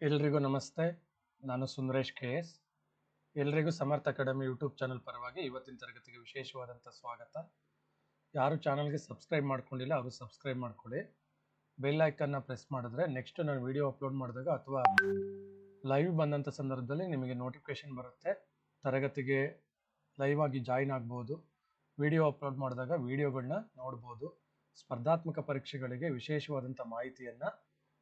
ಎಲ್ರಿಗೂ ನಮಸ್ತೆ. ನಾನು ಸುಂದರೇಶ್ ಕೆ ಎಸ್. ಎಲ್ರಿಗೂ ಸಮರ್ಥ ಅಕಾಡೆಮಿ ಯೂಟ್ಯೂಬ್ ಚಾನಲ್ ಪರವಾಗಿ ಇವತ್ತಿನ ತರಗತಿಗೆ ವಿಶೇಷವಾದಂಥ ಸ್ವಾಗತ. ಯಾರು ಚಾನಲ್ಗೆ ಸಬ್ಸ್ಕ್ರೈಬ್ ಮಾಡ್ಕೊಂಡಿಲ್ಲ ಅವರು ಸಬ್ಸ್ಕ್ರೈಬ್ ಮಾಡ್ಕೊಳ್ಳಿ. ಬೆಲ್ ಐಕನ್ನ ಪ್ರೆಸ್ ಮಾಡಿದ್ರೆ ನೆಕ್ಸ್ಟ್ ನಾನು ವಿಡಿಯೋ ಅಪ್ಲೋಡ್ ಮಾಡಿದಾಗ ಅಥವಾ ಲೈವ್ ಬಂದಂಥ ಸಂದರ್ಭದಲ್ಲಿ ನಿಮಗೆ ನೋಟಿಫಿಕೇಶನ್ ಬರುತ್ತೆ. ತರಗತಿಗೆ ಲೈವ್ ಆಗಿ ಜಾಯಿನ್ ಆಗ್ಬೋದು. ವಿಡಿಯೋ ಅಪ್ಲೋಡ್ ಮಾಡಿದಾಗ ವಿಡಿಯೋಗಳನ್ನ ನೋಡ್ಬೋದು. ಸ್ಪರ್ಧಾತ್ಮಕ ಪರೀಕ್ಷೆಗಳಿಗೆ ವಿಶೇಷವಾದಂಥ ಮಾಹಿತಿಯನ್ನು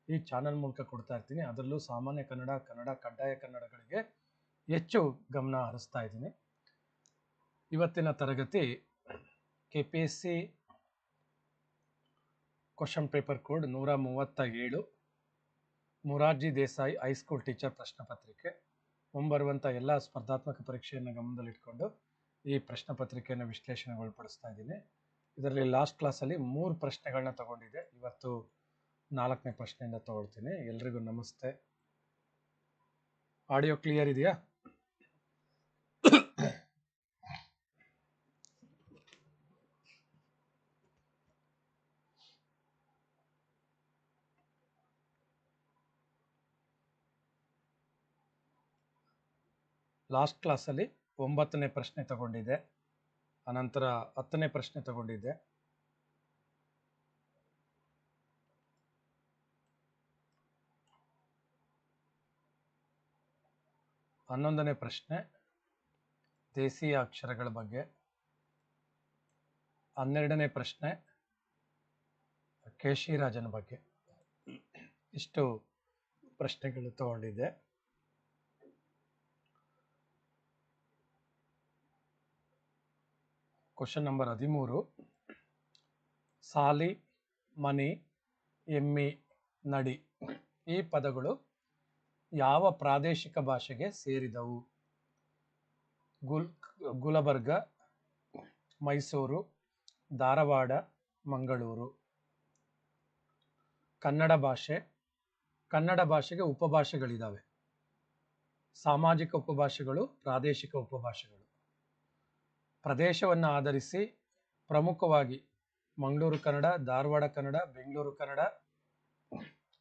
ಈ ಚಾನಲ್ ಮೂಲಕ ಕೊಡ್ತಾ ಇರ್ತೀನಿ. ಅದರಲ್ಲೂ ಸಾಮಾನ್ಯ ಕನ್ನಡ ಕನ್ನಡ ಕಡ್ಡಾಯ ಕನ್ನಡಗಳಿಗೆ ಹೆಚ್ಚು ಗಮನ ಹರಿಸ್ತಾ ಇದ್ದೀನಿ. ಇವತ್ತಿನ ತರಗತಿ K P S C question paper code ನೂರ ಮೂವತ್ತ ಏಳು ಮೊರಾರ್ಜಿ ದೇಸಾಯಿ ಹೈಸ್ಕೂಲ್ ಟೀಚರ್ ಪ್ರಶ್ನೆ ಪತ್ರಿಕೆ. ಮುಂಬರುವಂಥ ಎಲ್ಲ ಸ್ಪರ್ಧಾತ್ಮಕ ಪರೀಕ್ಷೆಯನ್ನು ಗಮನದಲ್ಲಿಟ್ಕೊಂಡು ಈ ಪ್ರಶ್ನೆ ಪತ್ರಿಕೆಯನ್ನು ವಿಶ್ಲೇಷಣೆಗೊಳಪಡಿಸ್ತಾ ಇದ್ದೀನಿ. ಇದರಲ್ಲಿ ಲಾಸ್ಟ್ ಕ್ಲಾಸಲ್ಲಿ ಮೂರು ಪ್ರಶ್ನೆಗಳನ್ನ ತಗೊಂಡಿದೆ ಇವತ್ತು ನಾಲ್ಕನೇ ಪ್ರಶ್ನೆಯಿಂದ ತಗೊಳ್ತೀನಿ. ಎಲ್ರಿಗೂ ನಮಸ್ತೆ. ಆಡಿಯೋ ಕ್ಲಿಯರ್ ಇದೆಯಾ? ಲಾಸ್ಟ್ ಕ್ಲಾಸಲ್ಲಿ ಒಂಬತ್ತನೇ ಪ್ರಶ್ನೆ ತಗೊಂಡಿದ್ದೆ. ಅನಂತರ ಹತ್ತನೇ ಪ್ರಶ್ನೆ ತಗೊಂಡಿದ್ದೆ. ಹನ್ನೊಂದನೇ ಪ್ರಶ್ನೆ, ದೇಸಿಯ ಅಕ್ಷರಗಳ ಬಗ್ಗೆ. ಹನ್ನೆರಡನೇ ಪ್ರಶ್ನೆ, ಕೇಶಿರಾಜನ ಬಗ್ಗೆ. ಇಷ್ಟು ಪ್ರಶ್ನೆಗಳು ತಗೊಂಡಿದ್ದೆ. ಕ್ವಶನ್ ನಂಬರ್ ಹದಿಮೂರು. ಸಾಲಿ, ಮನಿ, ಎಮ್ಮಿ, ನಡಿ ಈ ಪದಗಳು ಯಾವ ಪ್ರಾದೇಶಿಕ ಭಾಷೆಗೆ ಸೇರಿದವು? ಗುಲ್, ಗುಲಬರ್ಗ, ಮೈಸೂರು, ಧಾರವಾಡ, ಮಂಗಳೂರು. ಕನ್ನಡ ಭಾಷೆ, ಕನ್ನಡ ಭಾಷೆಗೆ ಉಪಭಾಷೆಗಳಿದ್ದಾವೆ ಸಾಮಾಜಿಕ ಉಪಭಾಷೆಗಳು, ಪ್ರಾದೇಶಿಕ ಉಪಭಾಷೆಗಳು. ಪ್ರದೇಶವನ್ನು ಆಧರಿಸಿ ಪ್ರಮುಖವಾಗಿ ಮಂಗಳೂರು ಕನ್ನಡ, ಧಾರವಾಡ ಕನ್ನಡ, ಬೆಂಗಳೂರು ಕನ್ನಡ,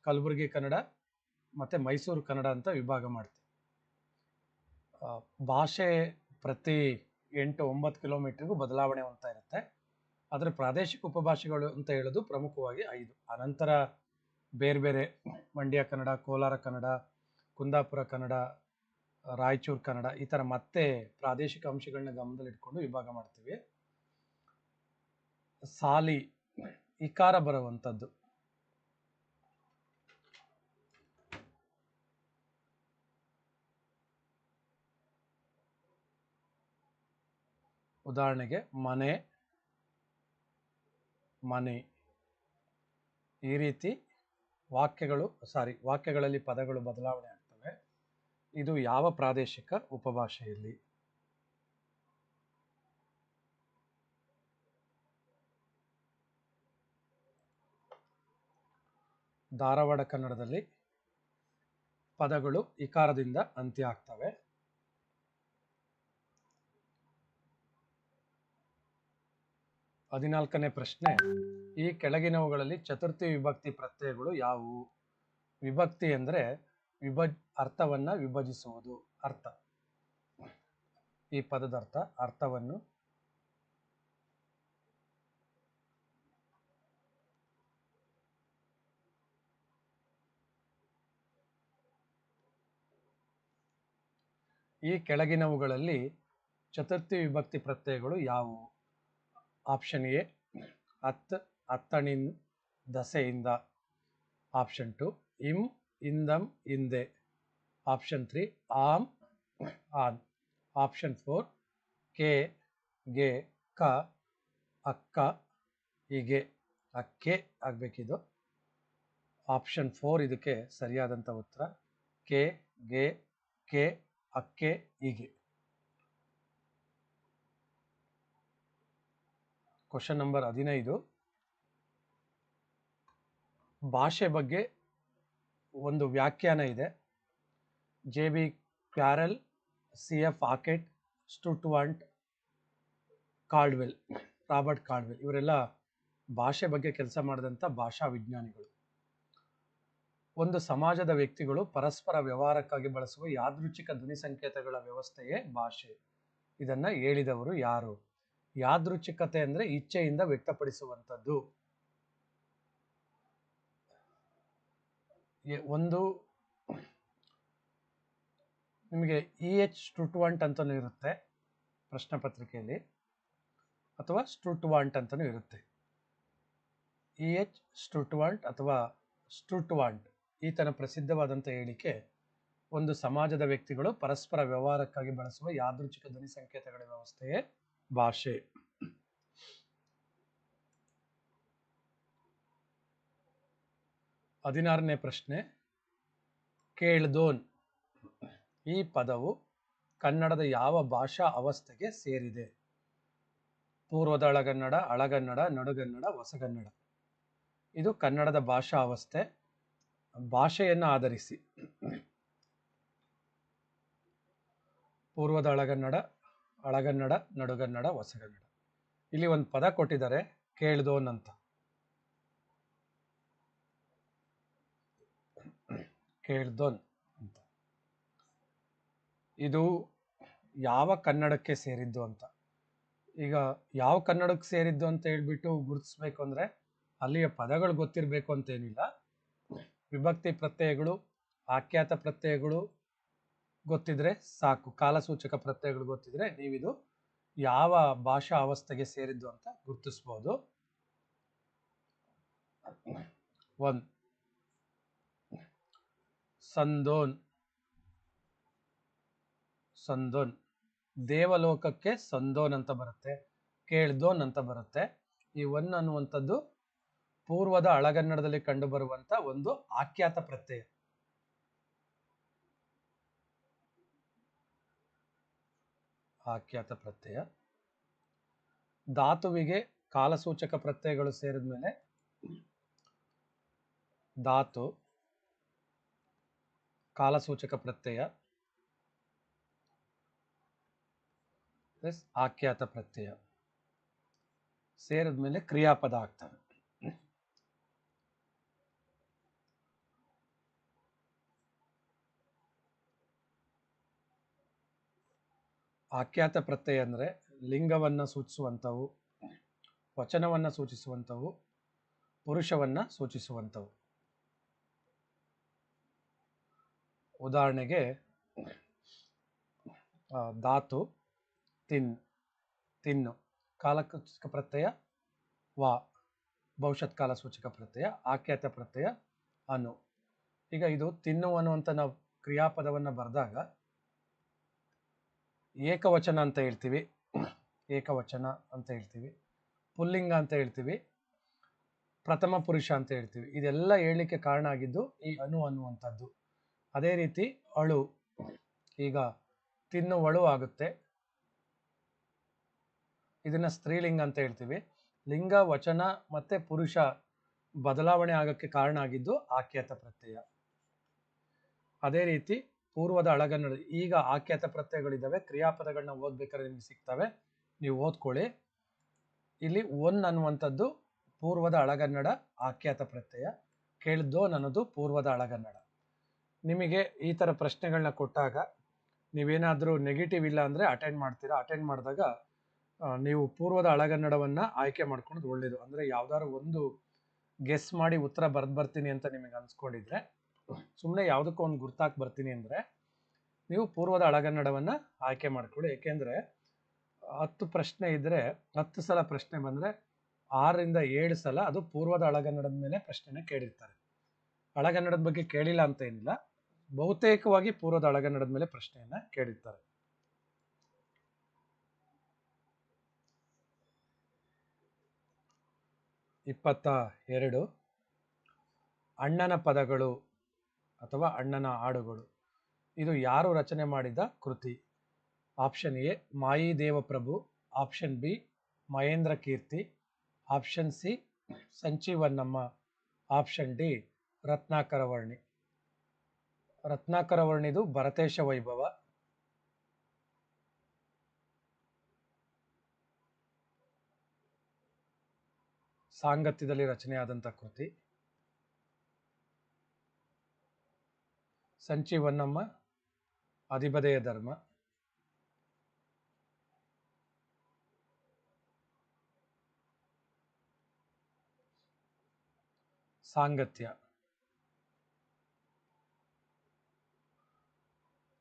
ಕಲಬುರಗಿ ಕನ್ನಡ ಮತ್ತು ಮೈಸೂರು, ಕನ್ನಡ ಅಂತ ವಿಭಾಗ ಮಾಡ್ತೀವಿ ಭಾಷೆ ಪ್ರತಿ ಎಂಟು ಒಂಬತ್ತು ಕಿಲೋಮೀಟ್ರಿಗೂ ಬದಲಾವಣೆ ಅಂತ ಇರುತ್ತೆ. ಆದರೆ ಪ್ರಾದೇಶಿಕ ಉಪಭಾಷೆಗಳು ಅಂತ ಹೇಳೋದು ಪ್ರಮುಖವಾಗಿ ಐದು. ಅನಂತರ ಬೇರೆ ಬೇರೆ ಮಂಡ್ಯ, ಕನ್ನಡ, ಕೋಲಾರ, ಕನ್ನಡ, ಕುಂದಾಪುರ, ಕನ್ನಡ, ರಾಯಚೂರು, ಕನ್ನಡ ಈ ಥರ ಮತ್ತೆ ಪ್ರಾದೇಶಿಕ ಅಂಶಗಳನ್ನ ಗಮನದಲ್ಲಿಟ್ಕೊಂಡು ವಿಭಾಗ ಮಾಡ್ತೀವಿ. ಸಾಲಿ, ಇಕಾರ ಬರುವಂಥದ್ದು ಉದಾಹರಣೆಗೆ ಮನೆ ಮನೆ. ಈ ರೀತಿ ವಾಕ್ಯಗಳು, ಸಾರಿ, ವಾಕ್ಯಗಳಲ್ಲಿ ಪದಗಳು ಬದಲಾವಣೆ ಆಗ್ತವೆ. ಇದು ಯಾವ ಪ್ರಾದೇಶಿಕ ಉಪಭಾಷೆಯಲ್ಲಿ? ಧಾರವಾಡ ಕನ್ನಡದಲ್ಲಿ ಪದಗಳು ಇಕಾರದಿಂದ ಅಂತ್ಯ ಆಗ್ತವೆ. ಹದಿನಾಲ್ಕನೇ ಪ್ರಶ್ನೆ. ಈ ಕೆಳಗಿನವುಗಳಲ್ಲಿ ಚತುರ್ಥಿ ವಿಭಕ್ತಿ ಪ್ರತ್ಯಯಗಳು ಯಾವುವು? ವಿಭಕ್ತಿ ಅಂದರೆ ವಿಭಜ್ ಅರ್ಥವನ್ನ ವಿಭಜಿಸುವುದು, ಅರ್ಥ. ಈ ಪದದ ಅರ್ಥ, ಅರ್ಥವನ್ನು ಈ ಕೆಳಗಿನವುಗಳಲ್ಲಿ ಚತುರ್ಥಿ ವಿಭಕ್ತಿ ಪ್ರತ್ಯಯಗಳು ಯಾವುವು? ಆಪ್ಷನ್ ಎ ಅತ್ ಅತ್ತಣಿನ್ ದಸೆಯಿಂದ. ಆಪ್ಷನ್ ಟು ಇಂ, ಇಂದಂ ಹಿಂದೆ ಆಪ್ಷನ್ ತ್ರೀ ಆಮ್ ಆನ್. ಆಪ್ಷನ್ ಫೋರ್ ಕೆ, ಗೆ, ಕ, ಅಕ್ಕ, ಹೀಗೆ. ಅಕ್ಕೆ ಆಗಬೇಕಿದು. ಆಪ್ಷನ್ ಫೋರ್ ಇದಕ್ಕೆ ಸರಿಯಾದಂಥ ಉತ್ತರ, ಕೆ, ಗೆ, ಕೆ, ಅಕ್ಕೆ, ಹೀಗೆ. ಕ್ವಶನ್ ನಂಬರ್ ಹದಿನೈದು. ಭಾಷೆ ಬಗ್ಗೆ ಒಂದು ವ್ಯಾಖ್ಯಾನ ಇದೆ. J B Carroll C F Hockett Sturtevant Cardwell Robert Cardwell ಇವರೆಲ್ಲ ಭಾಷೆ ಬಗ್ಗೆ ಕೆಲಸ ಮಾಡಿದಂಥ ಭಾಷಾ ವಿಜ್ಞಾನಿಗಳು. ಒಂದು ಸಮಾಜದ ವ್ಯಕ್ತಿಗಳು ಪರಸ್ಪರ ವ್ಯವಹಾರಕ್ಕಾಗಿ ಬಳಸುವ ಯಾದೃಚ್ಛಿಕ ಧ್ವನಿ ಸಂಕೇತಗಳ ವ್ಯವಸ್ಥೆಯೇ ಭಾಷೆ. ಇದನ್ನು ಹೇಳಿದವರು ಯಾರು? ಯಾದೃಚ್ಛಿಕತೆ ಅಂದ್ರೆ ಇಚ್ಛೆಯಿಂದ ವ್ಯಕ್ತಪಡಿಸುವಂಥದ್ದು. ಒಂದು, ನಿಮಗೆ ಇ ಎಚ್ ಸ್ಟುಟ್ವಾಂಟ್ ಅಂತಲೂ ಇರುತ್ತೆ ಪ್ರಶ್ನೆ ಪತ್ರಿಕೆಯಲ್ಲಿ, ಅಥವಾ ಸ್ಟುಟ್ವಾಂಟ್ ಅಂತಲೂ ಇರುತ್ತೆ. ಇ ಎಚ್ ಸ್ಟುಟ್ವಾಂಟ್ ಅಥವಾ ಸ್ಟುಟ್ವಾಂಟ್ ಈತನ ಪ್ರಸಿದ್ಧವಾದಂಥ ಹೇಳಿಕೆ, ಒಂದು ಸಮಾಜದ ವ್ಯಕ್ತಿಗಳು ಪರಸ್ಪರ ವ್ಯವಹಾರಕ್ಕಾಗಿ ಬಳಸುವ ಯಾದೃಚ್ಛಿಕ ಧ್ವನಿ ಸಂಕೇತಗಳ ವ್ಯವಸ್ಥೆಯೇ. ಭಾಷೆ. ಹದಿನಾರನೇ ಪ್ರಶ್ನೆ. ಕೇಳ್ದೋನ್. ಈ ಪದವು ಕನ್ನಡದ ಯಾವ ಭಾಷಾ ಅವಸ್ಥೆಗೆ ಸೇರಿದೆ? ಪೂರ್ವದ ಅಳಗನ್ನಡ ಹಳಗನ್ನಡ ನಡುಗನ್ನಡ, ಹೊಸಗನ್ನಡ. ಇದು ಕನ್ನಡದ ಭಾಷಾ ಅವಸ್ಥೆ. ಭಾಷೆಯನ್ನು ಆಧರಿಸಿ. ಪೂರ್ವದ ಹಳಗನ್ನಡ ಹಳಗನ್ನಡ ನಡುಗನ್ನಡ, ಹೊಸಗನ್ನಡ. ಇಲ್ಲಿ ಒಂದು ಪದ ಕೊಟ್ಟಿದ್ದಾರೆ ಕೇಳ್ದೋನ್ ಅಂತ ಕೇಳ್ದೋನ್ ಅಂತ. ಇದು ಯಾವ ಕನ್ನಡಕ್ಕೆ ಸೇರಿದ್ದು ಅಂತ. ಈಗ ಯಾವ ಕನ್ನಡಕ್ಕೆ ಸೇರಿದ್ದು ಅಂತ ಹೇಳ್ಬಿಟ್ಟು ಗುರುತಿಸ್ಬೇಕು ಅಂದ್ರೆ ಅಲ್ಲಿಯ ಪದಗಳು ಗೊತ್ತಿರಬೇಕು ಅಂತೇನಿಲ್ಲ. ವಿಭಕ್ತಿ ಪ್ರತ್ಯಯಗಳು, ಆಖ್ಯಾತ ಪ್ರತ್ಯಯಗಳು ಗೊತ್ತಿದ್ರೆ ಸಾಕು. ಕಾಲಸೂಚಕ ಪ್ರತ್ಯಯಗಳು ಗೊತ್ತಿದ್ರೆ ನೀವಿದು ಯಾವ ಭಾಷಾ ಅವಸ್ಥೆಗೆ ಸೇರಿದ್ದು ಅಂತ ಗುರುತಿಸ್ಬೋದು. ಒಂದ್ ಸಂದೋನ್. ಸಂದೋನ್. ದೇವಲೋಕಕ್ಕೆ ಸಂದೋನ್ ಅಂತ ಬರುತ್ತೆ. ಕೇಳ್ದೋನ್ ಅಂತ ಬರುತ್ತೆ. ಈ ಒನ್ ಅನ್ನುವಂಥದ್ದು ಪೂರ್ವದ ಅಳಗನ್ನಡದಲ್ಲಿ ಕಂಡುಬರುವಂಥ ಒಂದು ಆಖ್ಯಾತ ಪ್ರತ್ಯಯ. ಆಖ್ಯಾತ ಪ್ರತ್ಯಯ. ಧಾತುವಿಗೆ ಕಾಲಸೂಚಕ ಪ್ರತ್ಯಯಗಳು ಸೇರಿದ ಮೇಲೆ ಧಾತು, ಕಾಲಸೂಚಕ ಪ್ರತ್ಯಯ, ಪ್ಲಸ್ ಆಖ್ಯಾತ ಪ್ರತ್ಯಯ ಸೇರಿದ ಮೇಲೆ ಕ್ರಿಯಾಪದ ಆಗ್ತವೆ. ಆಖ್ಯಾತ ಪ್ರತ್ಯಯ ಅಂದರೆ ಲಿಂಗವನ್ನು ಸೂಚಿಸುವಂಥವು, ವಚನವನ್ನು ಸೂಚಿಸುವಂಥವು, ಪುರುಷವನ್ನು ಸೂಚಿಸುವಂಥವು. ಉದಾಹರಣೆಗೆ ಧಾತು, ತಿನ್, ತಿನ್ನು ಕಾಲಸೂಚಕ ಪ್ರತ್ಯಯ, ವಾ ಭವಿಷ್ಯತ್ ಕಾಲ ಸೂಚಕ ಪ್ರತ್ಯಯ, ಆಖ್ಯಾತ ಪ್ರತ್ಯಯ, ಅನು. ಈಗ ಇದು ತಿನ್ನು ಅನ್ನುವಂಥ ನಾವು ಕ್ರಿಯಾಪದವನ್ನು ಬರೆದಾಗ ಏಕವಚನ ಅಂತ ಹೇಳ್ತೀವಿ. ಏಕವಚನ ಅಂತ ಹೇಳ್ತೀವಿ. ಪುಲ್ಲಿಂಗ ಅಂತ ಹೇಳ್ತೀವಿ. ಪ್ರಥಮ ಪುರುಷ ಅಂತ ಹೇಳ್ತೀವಿ. ಇದೆಲ್ಲ ಹೇಳಲಿಕ್ಕೆ ಕಾರಣ ಆಗಿದ್ದು ಈ ಅನು ಅನ್ನುವಂಥದ್ದು. ಅದೇ ರೀತಿ ಅಳು. ಈಗ ತಿನ್ನುವಳು ಆಗುತ್ತೆ. ಇದನ್ನ ಸ್ತ್ರೀಲಿಂಗ ಅಂತ ಹೇಳ್ತೀವಿ. ಲಿಂಗ, ವಚನ ಮತ್ತೆ ಪುರುಷ ಬದಲಾವಣೆ ಆಗಕ್ಕೆ ಕಾರಣ ಆಗಿದ್ದು ಆಖ್ಯಾತ ಪ್ರತ್ಯಯ. ಅದೇ ರೀತಿ ಪೂರ್ವದ ಅಳಗನ್ನಡ ಈಗ ಆಖ್ಯಾತ ಪ್ರತ್ಯಯಗಳಿದ್ದಾವೆ. ಕ್ರಿಯಾಪದಗಳನ್ನ ಓದ್ಬೇಕಾದ್ರೆ ನಿಮ್ಗೆ ಸಿಗ್ತವೆ. ನೀವು ಓದ್ಕೊಳ್ಳಿ. ಇಲ್ಲಿ ಒನ್ ಅನ್ನುವಂಥದ್ದು ಪೂರ್ವದ ಅಳಗನ್ನಡ ಆಖ್ಯಾತ ಪ್ರತ್ಯಯ. ಕೇಳಿದ್ದು ಅನ್ನೋದು ಪೂರ್ವದ ಅಳಗನ್ನಡ ನಿಮಗೆ ಈ ಥರ ಪ್ರಶ್ನೆಗಳನ್ನ ಕೊಟ್ಟಾಗ ನೀವೇನಾದರೂ ನೆಗೆಟಿವ್ ಇಲ್ಲ ಅಂದರೆ ಅಟೆಂಡ್ ಮಾಡ್ತೀರಾ? ಅಟೆಂಡ್ ಮಾಡಿದಾಗ ನೀವು ಪೂರ್ವದ ಅಳಗನ್ನಡವನ್ನು ಆಯ್ಕೆ ಮಾಡ್ಕೊಳ್ಳೋದು ಒಳ್ಳೇದು. ಅಂದರೆ ಯಾವ್ದಾದ್ರು ಒಂದು ಗೆಸ್ ಮಾಡಿ ಉತ್ತರ ಬರ್ದ್ ಬರ್ತೀನಿ ಅಂತ ನಿಮಗೆ ಅನ್ಸ್ಕೊಂಡಿದ್ರೆ ಸುಮ್ಮನೆ ಯಾವುದಕ್ಕೂ ಒಂದು ಗುರ್ತಾಕ್ ಬರ್ತೀನಿ ಅಂದರೆ ನೀವು ಪೂರ್ವದ ಅಳಗನ್ನಡವನ್ನು ಆಯ್ಕೆ ಮಾಡ್ಕೊಳ್ಳಿ. ಏಕೆಂದರೆ ಹತ್ತು ಪ್ರಶ್ನೆ ಇದ್ದರೆ ಹತ್ತು ಸಲ ಪ್ರಶ್ನೆ ಬಂದರೆ ಆರರಿಂದ ಏಳು ಸಲ ಅದು ಪೂರ್ವದ ಅಳಗನ್ನಡದ ಮೇಲೆ ಪ್ರಶ್ನೆನ ಕೇಳಿರ್ತಾರೆ. ಅಳಗನ್ನಡದ ಬಗ್ಗೆ ಕೇಳಿಲ್ಲ ಅಂತ ಏನಿಲ್ಲ, ಬಹುತೇಕವಾಗಿ ಪೂರ್ವದ ಅಳಗನ್ನಡದ ಮೇಲೆ ಪ್ರಶ್ನೆಯನ್ನ ಕೇಳಿರ್ತಾರೆ. ಇಪ್ಪತ್ತ ಎರಡು, ಅಣ್ಣನ ಪದಗಳು ಅಥವಾ ಅಣ್ಣನ ಹಾಡುಗಳು ಇದು ಯಾರು ರಚನೆ ಮಾಡಿದ ಕೃತಿ? Option A, Mayi Devaprabhu. Option B, Mahendra Kirti. Option C ಸಂಚೀವನ್ನಮ್ಮ option D Ratnakaravarni Ratnakara ವರ್ಣಿದು ಭರತೇಶ ವೈಭವ. ಸಾಂಗತ್ಯದಲ್ಲಿ ರಚನೆಯಾದಂಥ ಕೃತಿ. ಸಂಚಿ ಹೊನ್ನಮ್ಮ ಅಧಿಪದಯ ಧರ್ಮ. ಸಾಂಗತ್ಯ.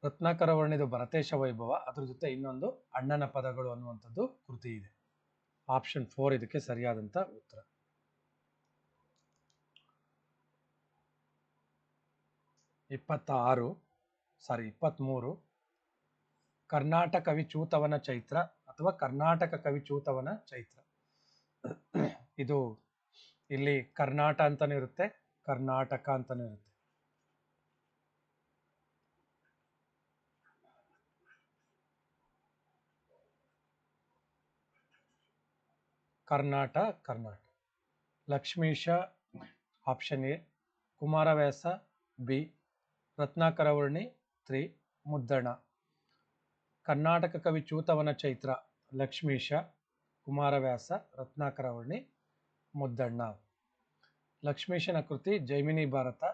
ರತ್ನಾಕರ ವರ್ಣಿದು ಭರತೇಶ ವೈಭವ, ಅದ್ರ ಜೊತೆ ಇನ್ನೊಂದು ಅಣ್ಣನ ಪದಗಳು ಅನ್ನುವಂಥದ್ದು ಕೃತಿ ಇದೆ. ಆಪ್ಷನ್ ಫೋರ್ ಇದಕ್ಕೆ ಸರಿಯಾದಂತ ಉತ್ತರ. ಇಪ್ಪತ್ತ ಆರು ಸಾರಿ ಇಪ್ಪತ್ತ್ಮೂರು ಕರ್ನಾಟಕ ಕವಿಚೂತವನ ಚೈತ್ರ ಅಥವಾ ಕರ್ನಾಟಕ ಕವಿಚೂತವನ ಚೈತ್ರ. ಇದು ಇಲ್ಲಿ ಕರ್ನಾಟ ಅಂತಲೂ ಇರುತ್ತೆ, ಕರ್ನಾಟಕ ಅಂತಲೂ ಇರುತ್ತೆ. Karnata Karnataka Lakshmisha option A Kumaravyasa B Ratnakaravarni, three, Muddana. Karnataka ಕವಿ ಚೂತವನ ಚೈತ್ರ, ಲಕ್ಷ್ಮೀಶ, ಕುಮಾರವ್ಯಾಸ, ರತ್ನಾಕರವರ್ಣಿ, ಮುದ್ದಣ್ಣ. ಲಕ್ಷ್ಮೀಶನ ಕೃತಿ ಜೈಮಿನಿ ಭಾರತ.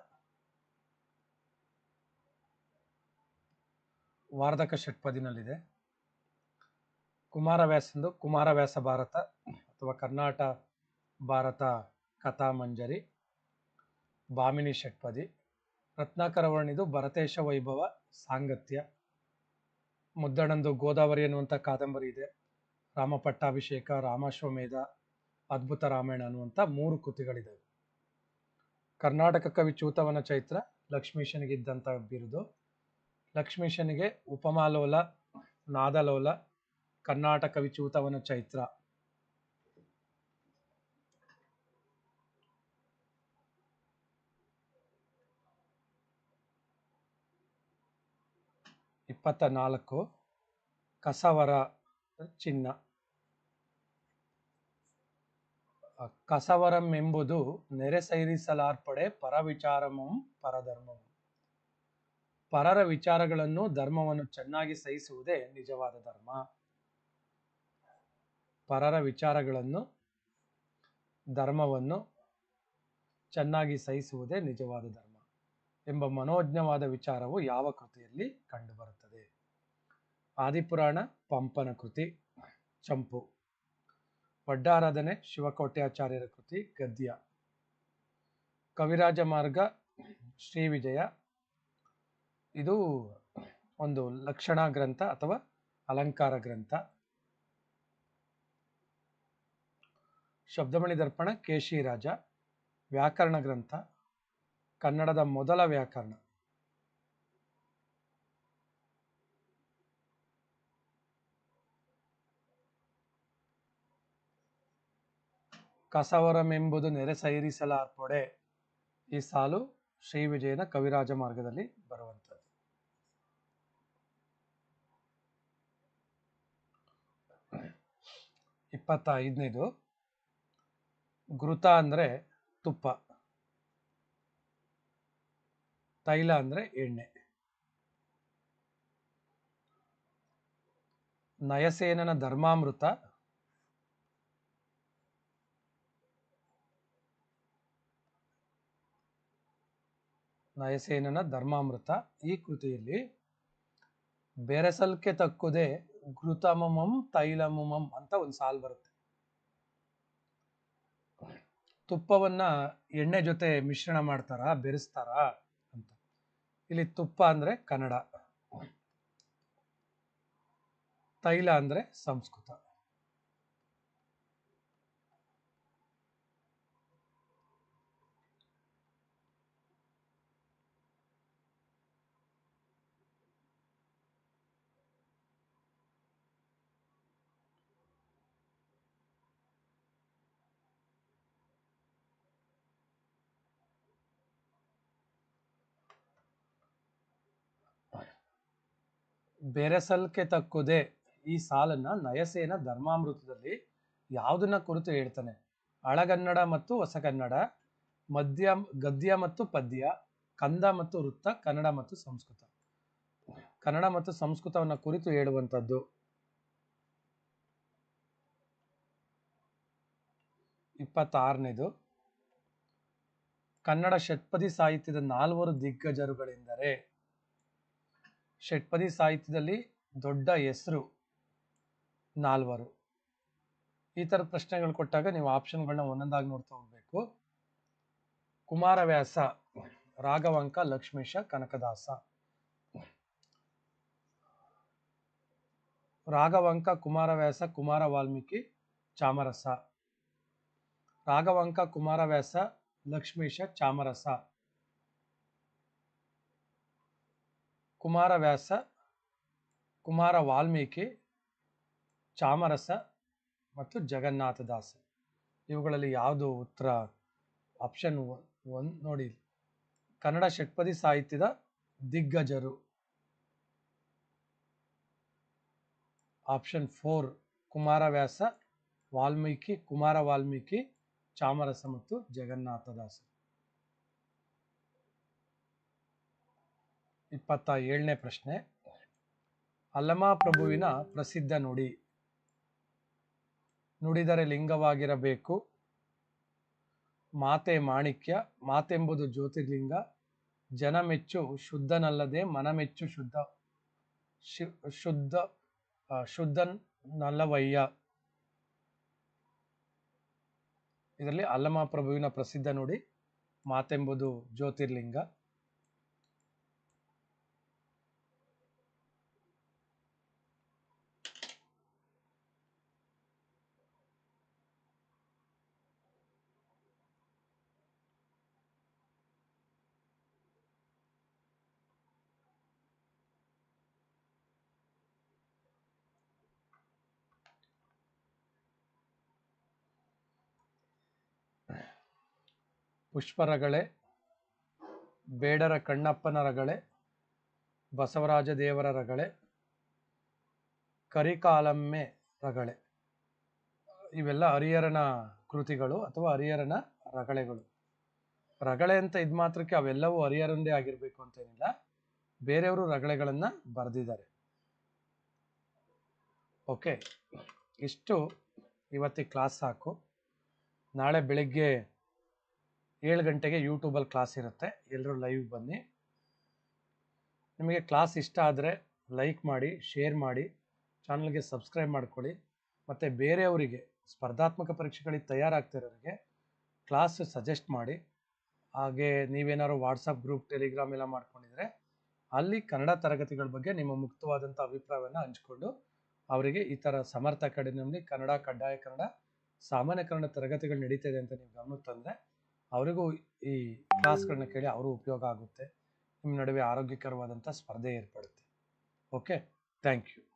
ವಾರ್ಧಕ ಷಟ್ಪದಿನಲ್ಲಿದೆ ಕುಮಾರವ್ಯಾಸಂದು ಕುಮಾರವ್ಯಾಸ ಭಾರತ ಅಥವಾ ಕರ್ನಾಟಕ ಭಾರತ ಕಥಾಮಂಜರಿ. ಭಾಮಿನಿ ಷಟ್ಪದಿ ರತ್ನಾಕರವರ್ಣಿದು ಭರತೇಶ ವೈಭವ ಸಾಂಗತ್ಯ. ಮುದ್ದಣಂದು ಗೋದಾವರಿ ಅನ್ನುವಂಥ ಕಾದಂಬರಿ ಇದೆ. ರಾಮ ಪಟ್ಟಾಭಿಷೇಕ ರಾಮಾಶ್ವಮೇಧ, ಅದ್ಭುತ ರಾಮಾಯಣ ಅನ್ನುವಂಥ ಮೂರು ಕೃತಿಗಳಿದ್ದಾವೆ ಕರ್ನಾಟಕ ಕವಿ ಚೂತವನ ಚೈತ್ರ ಲಕ್ಷ್ಮೀಶನಿಗಿದ್ದಂಥ ಬಿರುದು. ಲಕ್ಷ್ಮೀಶನಿಗೆ ಉಪಮಾಲೋಲ, ನಾದಲೋಲ, ಕರ್ನಾಟಕ ಕವಿ ಚೂತವನ ಚೈತ್ರ. ಇಪ್ಪತ್ತ ನಾಲ್ಕು ಕಸವರ ಚಿನ್ನ. ಕಸವರಂ ಎಂಬುದು ಸೈರಿಸಲಾರ್ಪಡೆ ಪರವಿಚಾರಮಂ ಪರಧರ್ಮಂ. ಪರರ ವಿಚಾರಗಳನ್ನು ಧರ್ಮವನ್ನು ಚೆನ್ನಾಗಿ ಸಹಿಸುವುದೇ ನಿಜವಾದ ಧರ್ಮ. ಪರರ ವಿಚಾರಗಳನ್ನು ಧರ್ಮವನ್ನು ಚೆನ್ನಾಗಿ ಸಹಿಸುವುದೇ ನಿಜವಾದ ಧರ್ಮ. ಎಂಬ ಮನೋಜ್ಞವಾದ ವಿಚಾರವು ಯಾವ ಕೃತಿಯಲ್ಲಿ ಕಂಡುಬರುತ್ತದೆ? ಆದಿಪುರಾಣ, ಪಂಪನ ಕೃತಿ, ಚಂಪು. ವಡ್ಡಾರಾಧನೆ ಶಿವಕೋಟ್ಯಾಚಾರ್ಯರ ಕೃತಿ, ಗದ್ಯ. ಕವಿರಾಜ ಮಾರ್ಗ ಶ್ರೀವಿಜಯ ಇದು ಒಂದು ಲಕ್ಷಣ ಗ್ರಂಥ ಅಥವಾ ಅಲಂಕಾರ ಗ್ರಂಥ. ಶಬ್ದಮಣಿ ದರ್ಪಣ ಕೇಶಿ ರಾಜ ವ್ಯಾಕರಣ ಗ್ರಂಥ. ಕನ್ನಡದ ಮೊದಲ ವ್ಯಾಕರಣ. ಕಸವರಮೆಂಬುದು ನೆರೆ ಸೈರಿಸಲಾರ್ಪೊಡೆ. ಈ ಸಾಲು ಶ್ರೀ ವಿಜಯನ ಕವಿರಾಜ ಮಾರ್ಗದಲ್ಲಿ ಬರುವಂಥದ್ದು. ಇಪ್ಪತ್ತೈದನೇದು. ಘೃತ ಅಂದ್ರೆ ತುಪ್ಪ. ತೈಲ ಅಂದರೆ ಎಣ್ಣೆ. ನಯಸೇನನ ಧರ್ಮಾಮೃತ. ನಯಸೇನನ ಧರ್ಮಾಮೃತ. ಈ ಕೃತಿಯಲ್ಲಿ ಬೆರೆಸಲ್ಕೆ ತಕ್ಕುದೇ ಘೃತಮಮಂ ತೈಲಮಮಂ ಅಂತ ಒಂದು ಸಾಲು ಬರುತ್ತೆ. ತುಪ್ಪವನ್ನ ಎಣ್ಣೆ ಜೊತೆ ಮಿಶ್ರಣ ಮಾಡ್ತಾರ, ಬೆರೆಸ್ತಾರ? ಇಲ್ಲಿ ತುಪ್ಪ ಅಂದ್ರೆ ಕನ್ನಡ ತೈಲ ಅಂದ್ರೆ ಸಂಸ್ಕೃತ. ಬೆರೆಸಲ್ಕೆ ತಕ್ಕುದೆ ಈ ಸಾಲನ್ನ ನಯಸೇನ ಧರ್ಮಾಮೃತದಲ್ಲಿ ಯಾವುದನ್ನ ಕುರಿತು ಹೇಳ್ತಾನೆ? ಹಳಗನ್ನಡ ಮತ್ತು ಹೊಸಗನ್ನಡ ಮಧ್ಯ ಗದ್ಯ ಮತ್ತು ಪದ್ಯ, ಕಂದ ಮತ್ತು ವೃತ್ತ, ಕನ್ನಡ ಮತ್ತು ಸಂಸ್ಕೃತ. ಕನ್ನಡ ಮತ್ತು ಸಂಸ್ಕೃತವನ್ನ ಕುರಿತು ಹೇಳುವಂಥದ್ದು. ಇಪ್ಪತ್ತಾರನೇದು, ಕನ್ನಡ ಷಟ್ಪದಿ ಸಾಹಿತ್ಯದ ನಾಲ್ವರು ದಿಗ್ಗಜರುಗಳೆಂದರೆ ಷಟ್ಪದಿ ಸಾಹಿತ್ಯದಲ್ಲಿ ದೊಡ್ಡ ಹೆಸರು ನಾಲ್ವರು. ಈ ಥರ ಪ್ರಶ್ನೆಗಳು ಕೊಟ್ಟಾಗ ನೀವು ಆಪ್ಷನ್ಗಳನ್ನ ಒಂದೊಂದಾಗಿ ನೋಡ್ತಾ ಹೋಗ್ಬೇಕು. ಕುಮಾರವ್ಯಾಸ, ರಾಘವಂಕ, ಲಕ್ಷ್ಮೀಶ, ಕನಕದಾಸ. ರಾಘವಂಕ, ಕುಮಾರವ್ಯಾಸ ಕುಮಾರ ವಾಲ್ಮೀಕಿ ಚಾಮರಸ. ರಾಘವಂಕ, ಕುಮಾರವ್ಯಾಸ, ಲಕ್ಷ್ಮೀಶ, ಚಾಮರಸ. ಕುಮಾರವ್ಯಾಸ ಕುಮಾರ ವಾಲ್ಮೀಕಿ, ಚಾಮರಸ ಮತ್ತು ಜಗನ್ನಾಥದಾಸ ಇವುಗಳಲ್ಲಿ ಯಾವುದು ಉತ್ತರ? ಆಪ್ಷನ್ ಒನ್ ನೋಡಿ. ಕನ್ನಡ ಷಟ್ಪದಿ ಸಾಹಿತ್ಯದ ದಿಗ್ಗಜರು. ಆಪ್ಷನ್ ಫೋರ್ ಕುಮಾರವ್ಯಾಸ ವಾಲ್ಮೀಕಿ, ಕುಮಾರ ವಾಲ್ಮೀಕಿ, ಚಾಮರಸ ಮತ್ತು ಜಗನ್ನಾಥದಾಸ ಇಪ್ಪತ್ತ ಏಳನೇ ಪ್ರಶ್ನೆ. ಅಲ್ಲಮ ಪ್ರಭುವಿನ ಪ್ರಸಿದ್ಧ ನುಡಿ. ನುಡಿದರೆ ಲಿಂಗವಾಗಿರಬೇಕು. ಮಾತೆ ಮಾಣಿಕ್ಯ, ಮಾತೆಂಬುದು ಜ್ಯೋತಿರ್ಲಿಂಗ. ಜನಮೆಚ್ಚು ಶುದ್ಧನಲ್ಲದೆ ಮನಮೆಚ್ಚು ಶುದ್ಧ. ಶುದ್ಧ ಶುದ್ಧನಲ್ಲವಯ್ಯ. ಇದರಲ್ಲಿ ಪ್ರಭುವಿನ ಪ್ರಸಿದ್ಧ ನುಡಿ, ಮಾತೆಂಬುದು ಜ್ಯೋತಿರ್ಲಿಂಗ. ಪುಷ್ಪರಗಳೆ, ಬೇಡರ ಕಣ್ಣಪ್ಪನ ರಗಳೆ, ಬಸವರಾಜ ದೇವರ ರಗಳೆ, ಕರಿಕಾಲಮ್ಮೆ ರಗಳೆ. ಇವೆಲ್ಲ ಹರಿಹರನ ಕೃತಿಗಳು ಅಥವಾ ಹರಿಹರನ ರಗಳೆಗಳು. ರಗಳೆ ಅಂತ ಇದ್ ಮಾತ್ರಕ್ಕೆ ಅವೆಲ್ಲವೂ ಹರಿಹರಂದೇ ಆಗಿರಬೇಕು ಅಂತೇನಿಲ್ಲ. ಬೇರೆಯವರು ರಗಳೆಗಳನ್ನು ಬರೆದಿದ್ದಾರೆ. ಓಕೆ, ಇಷ್ಟು. ಇವತ್ತಿಗೆ ಕ್ಲಾಸ್ ಸಾಕು. ನಾಳೆ ಬೆಳಿಗ್ಗೆ ಏಳು ಗಂಟೆಗೆ ಯೂಟ್ಯೂಬಲ್ಲಿ ಕ್ಲಾಸ್ ಇರುತ್ತೆ. ಎಲ್ಲರೂ ಲೈವ್ ಬನ್ನಿ. ನಿಮಗೆ ಕ್ಲಾಸ್ ಇಷ್ಟ ಆದರೆ ಲೈಕ್ ಮಾಡಿ ಶೇರ್ ಮಾಡಿ ಚಾನಲ್ಗೆ ಸಬ್ಸ್ಕ್ರೈಬ್ ಮಾಡ್ಕೊಳ್ಳಿ. ಮತ್ತು ಬೇರೆಯವರಿಗೆ, ಸ್ಪರ್ಧಾತ್ಮಕ ಪರೀಕ್ಷೆಗಳಿಗೆ ತಯಾರಾಗ್ತಿರೋರಿಗೆ ಕ್ಲಾಸ್ ಸಜೆಸ್ಟ್ ಮಾಡಿ. ಹಾಗೆ ನೀವೇನಾದ್ರು ವಾಟ್ಸಪ್ ಗ್ರೂಪ್ ಟೆಲಿಗ್ರಾಮ್ ಎಲ್ಲ ಮಾಡ್ಕೊಂಡಿದ್ರೆ ಅಲ್ಲಿ ಕನ್ನಡ ತರಗತಿಗಳ ಬಗ್ಗೆ ನಿಮ್ಮ ಮುಕ್ತವಾದಂಥ ಅಭಿಪ್ರಾಯವನ್ನು ಹಂಚ್ಕೊಂಡು ಅವರಿಗೆ ಈ ಥರ ಸಮರ್ಥ ಅಕಾಡೆಮಿಯಲ್ಲಿ ಕನ್ನಡ ಕಡ್ಡಾಯ ಕನ್ನಡ, ಸಾಮಾನ್ಯ ಕನ್ನಡ ತರಗತಿಗಳು ನಡೀತಾ ಇದೆ ಅಂತ ನೀವು ಗಮನಕ್ಕೆ ತಂದರೆ ಅವರಿಗೂ ಈ ಕ್ಲಾಸ್ಗಳನ್ನ ಕೇಳಿ ಅವರು ಉಪಯೋಗ ಆಗುತ್ತೆ. ನಿಮ್ಮ ನಡುವೆ ಆರೋಗ್ಯಕರವಾದಂಥ ಸ್ಪರ್ಧೆ ಏರ್ಪಡುತ್ತೆ. ಓಕೆ? Thank you.